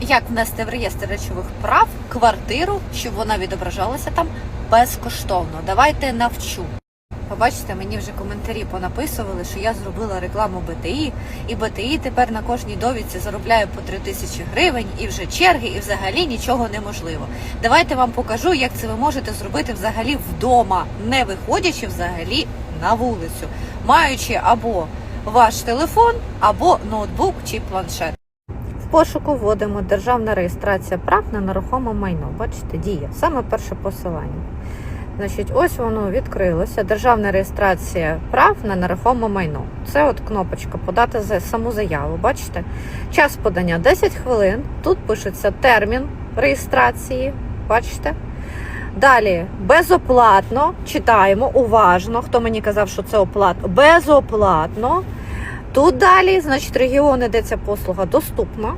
як внести в реєстр речових прав квартиру, щоб вона відображалася там безкоштовно. Давайте навчу. Побачите, мені вже коментарі понаписували, що я зробила рекламу БТІ, і БТІ тепер на кожній довідці заробляє по 3 тисячі гривень, і вже черги, і взагалі нічого неможливо. Давайте вам покажу, як це ви можете зробити взагалі вдома, не виходячи взагалі на вулицю, маючи або ваш телефон, або ноутбук чи планшет. Пошуку вводимо державна реєстрація прав на нерухоме майно. Бачите, діє саме перше посилання. Значить, ось воно відкрилося. Державна реєстрація прав на нерухоме майно. Це от кнопочка подати за саму заяву. Бачите? Час подання 10 хвилин. Тут пишеться термін реєстрації. Бачите? Далі безоплатно читаємо уважно. Хто мені казав, що це оплата? Безоплатно. Тут далі, значить, регіони, де ця послуга доступна.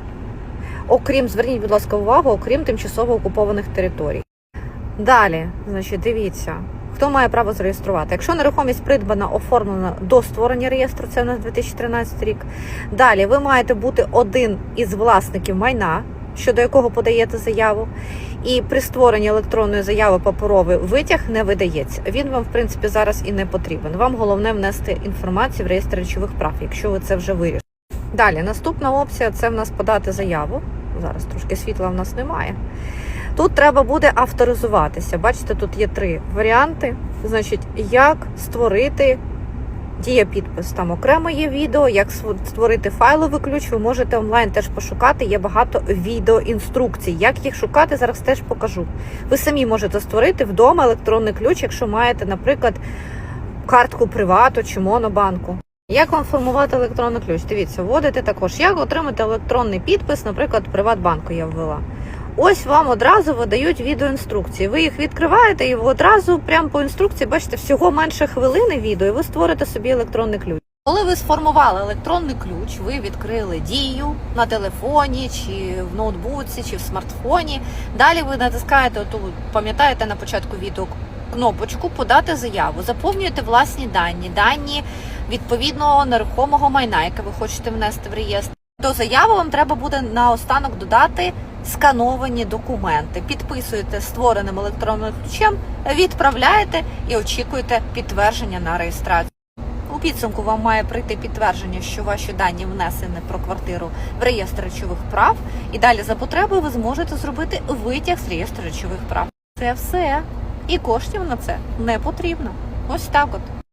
Окрім, зверніть, будь ласка, увагу, окрім тимчасово окупованих територій. Далі, значить, дивіться, хто має право зареєструвати. Якщо нерухомість придбана, оформлена до створення реєстру, це у нас 2013 рік. Далі ви маєте бути один із власників майна, щодо якого подаєте заяву. І при створенні електронної заяви паперовий витяг не видається. Він вам, в принципі, зараз і не потрібен. Вам головне внести інформацію в реєстр речових прав, якщо ви це вже вирішите. Далі, наступна опція це в нас подати заяву. Зараз трошки світла в нас немає. Тут треба буде авторизуватися. Бачите, тут є три варіанти. Значить, як створити дія підпис. Там окремо є відео, як створити файловий ключ. Ви можете онлайн теж пошукати. Є багато відеоінструкцій. Як їх шукати, зараз теж покажу. Ви самі можете створити вдома електронний ключ, якщо маєте, наприклад, картку привату чи монобанку. Як вам формувати електронний ключ? Дивіться, вводите також, як отримати електронний підпис, наприклад, Приватбанку я ввела. Ось вам одразу видають відеоінструкції. Ви їх відкриваєте і одразу, прямо по інструкції, бачите, всього менше хвилини відео, і ви створите собі електронний ключ. Коли ви сформували електронний ключ, ви відкрили дію на телефоні, чи в ноутбуці, чи в смартфоні. Далі ви натискаєте ту, пам'ятаєте на початку відео кнопочку Подати заяву, заповнюєте власні дані, дані відповідного нерухомого майна, яке ви хочете внести в реєстр. До заяви вам треба буде наостанок додати скановані документи. Підписуєте створеним електронним ключем, відправляєте і очікуєте підтвердження на реєстрацію. У підсумку вам має прийти підтвердження, що ваші дані внесені про квартиру в реєстр речових прав, і далі за потребою ви зможете зробити витяг з реєстру речових прав. Це все. І коштів на це не потрібно. Ось так от.